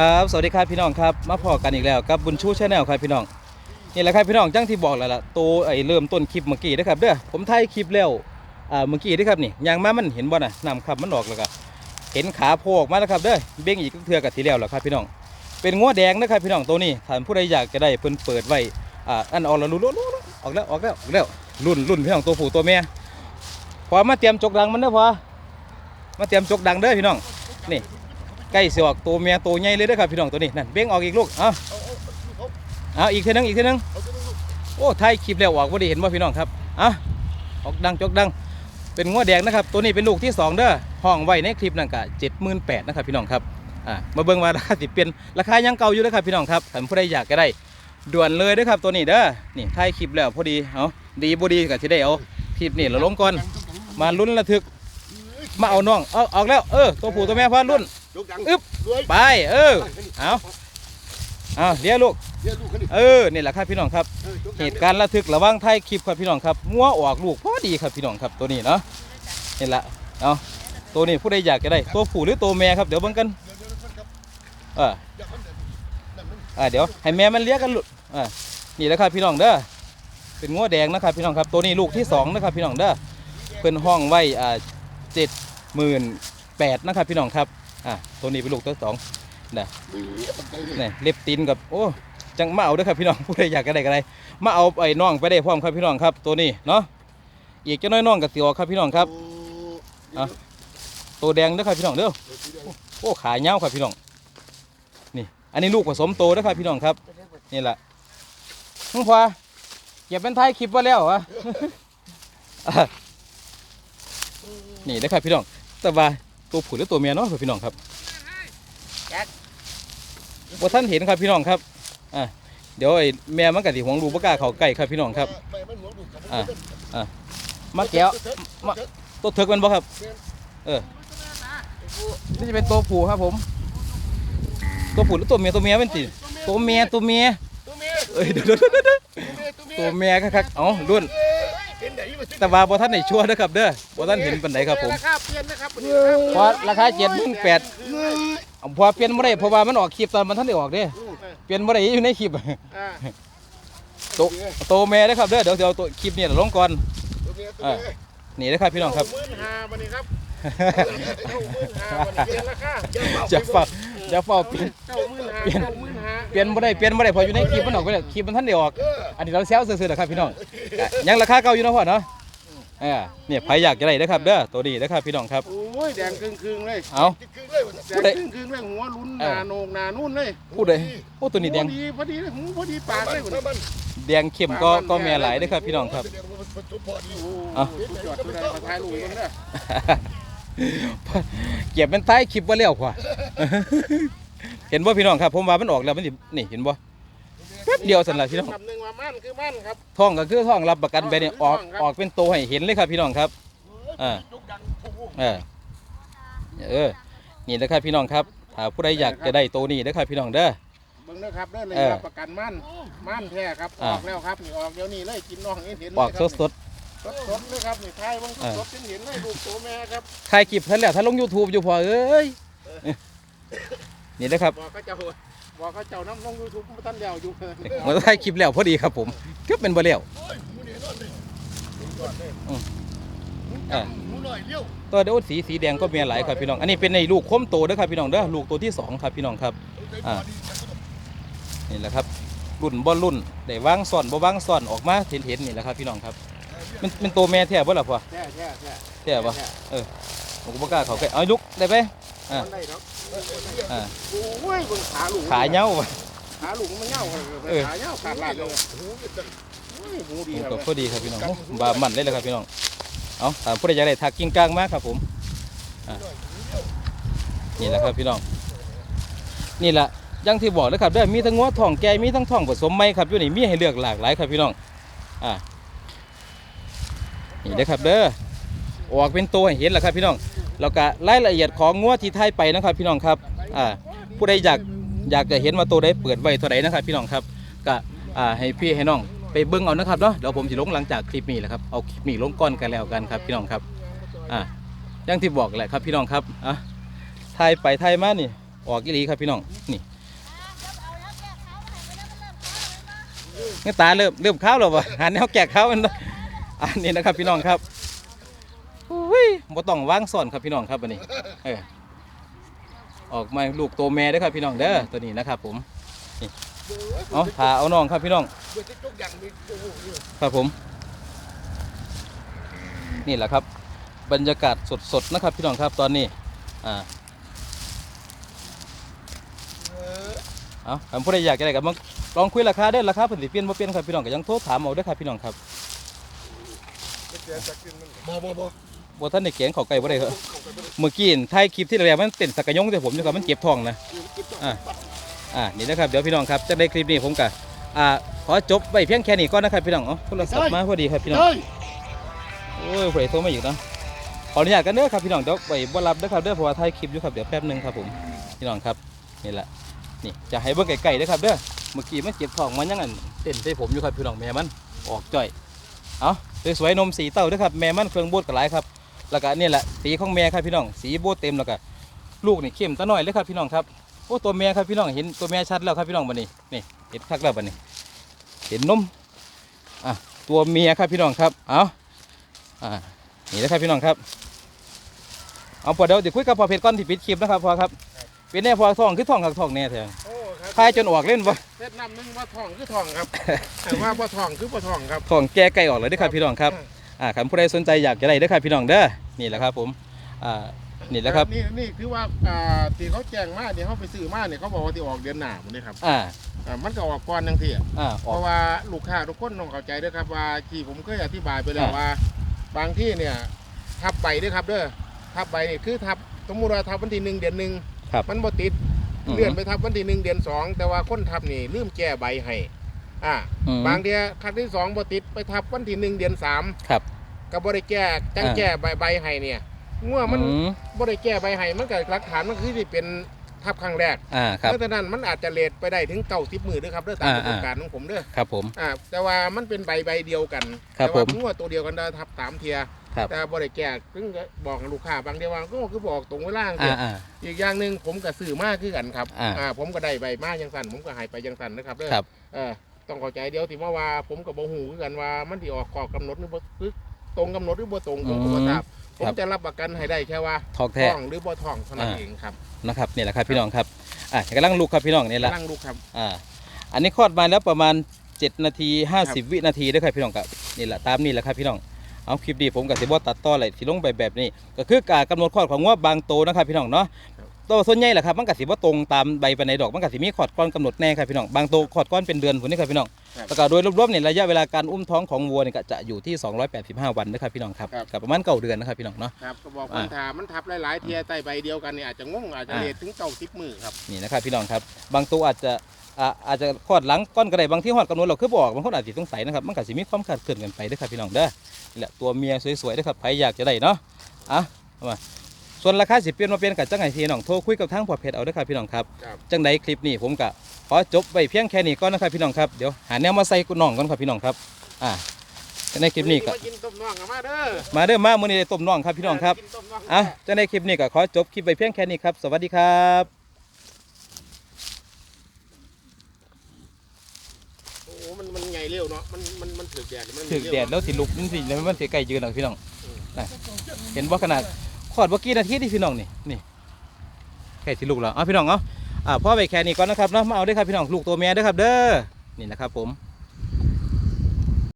ครับสวัสดีครับพี่น้องครับมาพอกันอีกแล้วกับบุญชูชาแนลครับพี่น้องนี่แหละครับพี่น้องจังที่บอกแล้วล่ะตัวไอ้เริ่มต้นคลิปเมื่อกี้นะครับเด้อผมถ่ายคลิปแล้วอ่าเมื่อกี้นะครับนี่ยางมามันเห็นบ่น่ะน้ำขับมันออกแล้วก็เห็นขาโผล่ออกมาแล้วครับเด้อเบ่งอีกเทือกับทีแล้วแหละครับพี่น้อง เป็นงัวแดงนะครับพี่น้องตัวนี้ถ้าผู้ใดอยากจะได้เพิ่นเปิดไว้อ่าอันออกแล้วรุ่นรุ่นรุ่นออกแล้วออกแล้วออกแล้วรุ่นรุ่นพี่น้องตัวผู้ตัวแม่พอมาเตรียมจกดังมันเด้อพอมาเตรียมจกดังเด้อพี่น้องนี่ ใกล้สิออกตัวเมียตัวใหญ่เลยเด้อครับพี่น้องตัวนี้นั่นเบ่งออกอีกลูกเอาเอาอีกเท่านึงอีกเท่านึงโอ้ถ่ายคลิปแล้วออกว่าด้เห็นว่าพี่น้องครับอะออกดังจกดังเป็นงัวแดงนะครับ ตัวนี้เป็นลูกที่สองเด้อห้องไว้ในคลิปนั่นกะเจ็ดหมื่นแปดนะครับพี่น้องครับอ่ามาเบิ่งว่าราคาสิเปลี่ยนราคายังเก่าอยู่เด้อครับพี่น้องครับถ้าผู้ใดอยากก็ได้ด่วนเลยเด้อครับตัวนี้เด้อนี่ถ่ายคลิปแล้วพอดีเอาดีบดีก็สิได้เอาคลิปนี่เราล้มก่อนมาลุ้นระทึก มาเอาน้องเอาออกแล้วเออตัวผู้ตัวแม่พอรุ่น ลูกดังอึ๊บรวยไปเออเอาเอาเดี๋ยวลูกเดี๋ยวลูกเขาดิเออนี่แหละครับพี่น้องครับออลูกดังเหตุการณ์ระทึกระหว่างไทยคลิปครับพี่น้องครับงัวออกลูกพอดีครับพี่น้องครับตัวนี้เนาะนี่แหละเอาตัวนี้ผู้ใดอยากจะได้ ตัวผู้หรือตัวแม่ครับเดี๋ยวเบิ่งกันเดี๋ยวเดี๋ยวเดี๋ยวครับเออเดี๋ยวเขาเดี๋ยวนั่นมันอ่าเดี๋ยวให้แม่มันเลี้ยงกันลูกอ่านี่แหละครับพี่น้องเด้อเป็นงัวแดงนะครับพี่น้องครับตัวนี้ลูกที่สองนะครับพี่น้องเด้อเพิ่นห้องไว้อ่าเจ็ดหมื่นแปดนะครับพี่น้องครับ อ่าตัวนี้เป็นลูกตัวสองนี่มันใจเลยนี่เล็บตีนกับโอ้จังมาเอาเด้วยครับพี่น้องผู้ใดอยากก็ได้ก็ได้มาเอาไอ้น้องไปได้พร้อมครับพี่น้องครับ ตัวนี้เนาะอีกจะน้อยน้องกับเตียวครับพี่น้องครับโอ้อะตัวแดงเด้อครับพี่น้องเด้อเดี๋ยวสีแดงโอ้ขาเงาวครับพี่น้องนี่อันนี้ลูกผสมโตเด้อครับพี่น้องครับนี่แหละมึงพอเก็บเป็นท้ายคลิปไว่าแล้วเหรอะอะนี่เด้อครับพี่น้องแต่ว่า ตัวผู้หรือตัวเมียเนาะครับพี่น้องครับว่าท่านเห็นครับพี่น้องครับอะเดี๋ยวไอ้แม่มันกะสิหวงดูบ่กล้าเข้าใกล้ครับพี่น้องครับไม่มันหัวลูกครับอะมาแก้วมาตัวเถิกมันบ่ครับ เออนี่จะเป็นตัวผู้ครับผม ตัวผู้หรือตัวเมียตัวเมียเป็นสิตัวเมียตัวเมียตัวเมียเอ้ยเดี๋ยวเดี๋ยวเดี๋ยวเดี๋ยวตัวเมียตัวเมียตัวเมียครับๆเอ๋อรุ่น แต่ว่าบ่ท่านไหนชัวร์นะครับเด้อบ่ท่านเห็นปานใดครับผมราคาเปลี่ยนนะครับเพราะราคา78,000พอเปลี่ยนบ่ได้เพราะว่ามันออกคลิปตอนมันท่านได้ออกเด้เปลี่ยนบ่ได้อยู่ในคลิปอ่าตัวตัวเมียเด้อครับเด้อเดี๋ยวเดี๋ยวตัวคลิปนี่ลงก่อนตัวเมียตัวอะเมียนี่เด้อครับพี่น้องครับ หมื่นห้าวันนี้ครับเจ้าหมื่นห้าวันนี้เปลี่ยนราคาจะเฝ้าจะเฝ้าเปลี่ยนเจ้าหมื่นห้าเปลี่ยนเจ้าหมื่นห้าเปลี่ยนบ่ได้เปลี่ยนบ่ได้เพออยู่ในคลิปมันออกไปแล้วคลิปมันท่านได้ออกเอออันนี้เราแซวซื่อๆนะครับพี่น้องก็ยังราคาเก่าอยู่เนาะพ่อเนาะเออเนี่ยใครอยากจะได้นะครับเด้อตัวนี้นะครับพี่น้องครับโอ้ยแดงครึ่งครึ่งๆเลยเอาจิกครึ่งเลยวันนี้ผู้แดใดงครึ่งครึ่งๆเลยหัวลุ้นหเออนาโหนกหนานุ่นเลยพูดเลยโอ้ตัวนี้แดงพอดีพอดีเลยหูพอดีปากเลยวันนี้แดงเข้มก็ก็แม่หลายเด้อครับพี่น้องครับโอ้โหสุดยอดสุดยอดมาถ่ายรูปกันเด้อเก็บเป็นท้ายคลิปไว้แล้วพ่อเห็นบ่พี่น้องครับ ผมว่ามันออกแล้วมันสินี่เห็นบ่แป๊บเดียวสั่นล่ะพี่น้องคำหนึ่งว่ามั่นคือมั่นครับท้องก็คือท้องรับประกันไปนี่ออกออกเป็นโตให้เห็นเลยครับพี่น้องครับอ่าเออเออนี่นะครับพี่น้องครับถ้าผู้ใดอยากจะได้ตัวนี้นะครับพี่น้องเด้อเบิ่งเด้อครับเด้อเลยเออรับประกันมั่นมั่นแท้ครับออ่าอกแล้วครับนี่ออกเดี๋ยวนี้เลยกินน้องเห็นเห็นออกสดสด สดสดเลยครับนี่ถ่ายเบิ่งอ่าสดๆเห็นเลยลูกโตแม่ครับๆถ่ายคลิปท่านแล้วถ้าลง YouTube อยู่พอเอ้ยนี่นะครับบอกเขาเจ้าบอกเขาเจ้าน้ำลงยูทูบท่านเดียวอยู่เพิ่นมาถ่ายคลิปแล้วพอดีครับผมก็เป็นบ่แล้วอ่าหมูหน่อยเลี้ยวตัวเดี๋ยวสีสีแดงก็มีหลายครับพี่น้อง อันนี้เป็นในลูกคมโตเด้อครับพี่น้องเด้อลูกตัวที่สองครับพี่น้องครับอ่านี่แหละครับรุ่นบ่รุ่นได้วางซ่อนบ่วางซ่อนออกมาเห็นเห็นๆนี่แหละครับพี่น้องครับ มันเป็นตัวแม่แท้บ่ล่ะพ่อแท้แท้แท้แท้บ่ผมก็บ่กล้าเข้าใกล้เอาลุกได้ไปอ่ามันได้ครับอ่าโอ้ยเบิ่งขาลูกขาเหย้าว่ะขาลูกมันเหย้าครับเออขาเหย้าขาดลาดเลยโอ้ยหูดีมันคก็รับพอดีครับพี่น้องโอ้บามันเลยเลยครับพี่น้องเอาถามผู้ใดอยากได้ทักกิ้งกลางมากครับผมอ่านี่แหละครับพี่น้อง นี่แหละอยังที่บอกเลยครับเด้อมีทั้งงัวทองแก่มีทั้งทองผสมไหมครับอยู่นี่มีให้เลือกหลากหลายครับพี่น้องอ่า นี่เด้อครับเด้อออกเป็นตัวให้เห็นแหละครับพี่น้องแล้วก็รายละเอียดของงัวที่ไทยไปนะครับพี่น้องครับอ่าผู้ใดอยากอยากจะเห็นว่าตัวใดเปิดไว้ตัวใดนะครับพี่น้องครับก็อ่าให้พี่ให้น้องไปเบิ้งเอานะครับเนาะเดี๋ยวผมจะลงหลังจากคลิปนี้แหละครับเอาคลิปนี้ลงก่อนกันแล้วกันครับพี่น้องครับอ่าอย่างที่บอกแหละครับพี่น้องครับอะไทยไปไทยมานี่ออกอีหลีครับพี่น้องนี่เงี้ยตาเริ่มเริ่มข้าวแล้ววะหันแนวแกะข้าวมันเนาะ อันนี้นะครับพี่น้องครับอุ้ยบ่ต้องว่างซ่อนครับพี่น้องครับอันนี้เออออกมาลูกโตแม่ด้อครับพี่น้องเด้อตัวนี้นะครับ ผมนี่เอาพาเอาน้องครับพี่น้องครับผม นี่แหละครับ บรรยากาศสดๆนะครับ พี่น้องครับตอนนี้อ่าเอาคำพูดใดอยากจะได้กับมาลองคุยราคาเด้ราคาผลิตเปลี่ยนบ่เปลี่ยนครับพี่น้องก็ยังโทรถามเอาเด้ครับพี่น้องครับ จะเจอจักรินมันบ่บ่บ่บ่ท่านในเกียงเขาไก่บ่ได้ครับเมื่อกี้เห็นถ่ายคลิปที่แล้วมันเต้นสักกะยงแต่ผมอยู่ครับมันเจ็บท้องนะอะอ่านี่นะครับเดี๋ยวพี่น้องครับจะได้คลิปนี้ผมก็อ่าขอจบไปเพียงแค่นี้ก่อนนะครับพี่น้องเอ๋อโทรศัพท์มาพอดีครับพี่น้องเฮ้ยโอ้ยผู้ใดโทรมาอีกเนาะขออนุญาตกันเด้อครับพี่น้องเดี๋ยวไปบ่รับเด้อครับเด้อเพราะว่าถ่ายคลิปอยู่ครับเดี๋ยวแป๊บหนึงครับผมพี่น้องครับนี่แหละนี่จะให้เบิ่งไกลๆเด้อครับเด้อเมื่อกี้มันเจ็บท้องมันยังอันเต้นใส่ผมอยู่ครับพี่น้องแม่มันออกจ่อย เอาสวยๆนมสีเต้าเด้อครับแม่มันเครื่องบดกระไรครับแล้วก็นี่แหละสีของแม่ครับพี่น้องสีโบดเต็มแล้วก็ลูกนี่เข้มตะหน้อยเลยครับพี่น้องครับโอ้ตัวแม่ครับพี่น้องเห็นตัวแม่ชัดแล้วครับพี่น้องบัดนี้นี่เห็นคักแล้วบัดนี้เห็นนมอะตัวเมียครับพี่น้องครับเอาอ่านี่นะครับพี่น้องครับเอาพอเดี๋ยวเดี๋ยวคุยกับพอเพชรก้อนที่ปิดคลิปนะครับพอครับเป็นแน่พอทองคือทองกับทองแน่แท้โอ้ครับ พายจนออกเล่นวะเส้นน้ำหนึงว่าทองคือทองครับแต่ว่าบ่ทองคือบ่ทองครับทองแก้ไก่ออกเลยเด้วยครับพี่น้องครับอ่าคำผู้ใดสนใจอยากจะได้เด้วยครับพี่น้องเด้อนี่แหละครับผมอ่านี่แหละครับนี่นี่คือว่าอ่าที่เขาแจ้งมาเนี่ยเขาไปซื้อมาเนี่ยเขาบอกว่าที่ออกเดือนหน้าหมดเลยครับอ่าอ่ามันก็ออกก่อนทั้งที่อะอ่าอเพอกราะว่าลูกค้าทุกคนต้องเข้าใจด้วยครับว่าที่ผมเคยอธิบายไปแล้วอ่าว่า บางที่เนี่ยทับใบด้วยครับเด้อทับใบนี่คือทับสมมติว่าทับวันที่หนึ่งเดือนหนึ่งครับมันบ่ติด อืม เลื่อนไปทับวันที่หนึ่งเดือนสองแต่ว่าคนทับนี่ลืมแก้ใบให้อ่าอืมบางเดียครั้งที่สองบ่ติดไปทับวันที่หนึ่งเดือนสามครับก็บ่ได้แก้จังอ่าแก้ใบใบให้เนี่ยงัวมันอืมบ่ได้แก้ใบให้มันก็หลักฐานมันคือที่เป็น ทับครั้งแรกอ่าครับ เพราะฉะนั้นมันอาจจะเลทไปได้ถึงเก้าสิบมือเด้อครับเด้อตามอ่าประสบการณ์ของผมเด้อครับผม อ่าแต่ว่ามันเป็นใบใบเดียวกันครับแต่ว่าผมงัวตัวเดียวกันได้ทับสามเทียครับแต่บ่ได้แก้ซึ่งก็บอกกับลูกค้าบางเดียวว่าก็คือบอกตรงเวลาอ่าอ่า อีกอย่างหนึ่งผมก็ซื้อมากคือกันครับอ่า ผมก็ได้ใบมาจังสันผมก็ใหายไปจังสันนะครับเด้อ ครับ เออต้องเข้าใจเดียวที่ว่าว่าผมกับบ่ฮู้คือกันว่ามันที่ออกกรอบกำหนดหรือบ่หรือตรงกำหนดหรือบ่ตรงผมก็บ่ทราบ ผมครับจะรับประกันให้ได้แค่ว่าทองแท้ท้องหรือบ่ท้องเท่านั้นอ่าเองครับนะครับนี่แหละครับพี่น้องครับอะกำลังลูกครับพี่น้องนี่แหละนั่งดูครับอ่าอันนี้คลอดมาแล้วประมาณ 7 นาที 50 วินาทีเด้วยครับพี่น้องครับนี่แหละตามนี่แหละครับพี่น้องเอาคลิปดีผมกับสิบตัดต่ออะไรสิลงไปแบบนี้ ก็คือการกำหนดคลอดของว่าบางโตวนะครับพี่น้องเนาะ ตัวส่วนใหญ่แหละครับมันก็สิบ่ตรงตามใบปันในดอกมันก็สิมีคลอดก้อนกำหนดแน่ครับพี่น้องบางโตวคลอดก้อนเป็นเดือนคนนี้ครับพี่น้องแล้วก็โดยรวมๆเนี่ยระยะเวลาการอุ้มท้องของวัวเนี่ยก็จะอยู่ที่ 285 วันนะครับพี่น้องครับกับประมาณเก้าเดือนนะครับพี่น้องเนาะ ครับก็บอกอ่าคนถามมันทับหลายๆเทียใต้ใบเดียวกันเนี่ยอาจจะงงอาจจะอ่าเลทถึงเก้าสิบมือครับนี่นะครับพี่น้องครับบางตัวอาจจะอ่าอาจจะคลอดหลังก้อนก็ได้บางที่ฮอดกำหนดเราคือบอกบางคนอาจจะสงสัยนะครับมันก็สิมีความขาดเคลื่อนกันไปเด้อครับพี่น้องเด้อนี่แหละตัวเมียสวยๆเด้อครับใครอยากจะได้เนาะอะเอามา ส่วนราคาสิเปลี่ยนมาเปลี่ยนกับจังไห้พี่น้องโทรคุยกับทางพอเพจเอาเด้อครับพี่น้องครับครับจังใดคลิปนี้ผมก็ขอจบไปเพียงแค่นี้ก่อนนะครับพี่น้องครับเดี๋ยวหาแนวมาใส่กุน้องก่อนครับพี่น้องครับอ่าจังใดคลิปนี้ก็มากินต้มน่องกันมาเด้อมาเด้อมามื้อนี้ได้ต้มน้องครับพี่น้องครับกินต้มน่องอะจังใดคลิปนี้ก็ขอจบคลิปไปเพียงแค่นี้ครับสวัสดีครับโอ้โหมันมันไงเร็วเนาะมันมันมันถือแดดมันถึกแดดเร็แล้วสิลุกมันสิแล้วมันสิไกลยืนหรอกพี่น้องนะเห็นว่าขนาด ขอดเมื่อกี้นาทีที่พี่น้องนี่นี่แค่ที่ลูกแล้วเอาพี่น้องเอาอ่าพ่อไปแค่นี้ก่อนนะครับเนาะมาเอาได้วยครับพี่น้องลูกตัวเมียด้วยครับเด้อนี่นะครับผม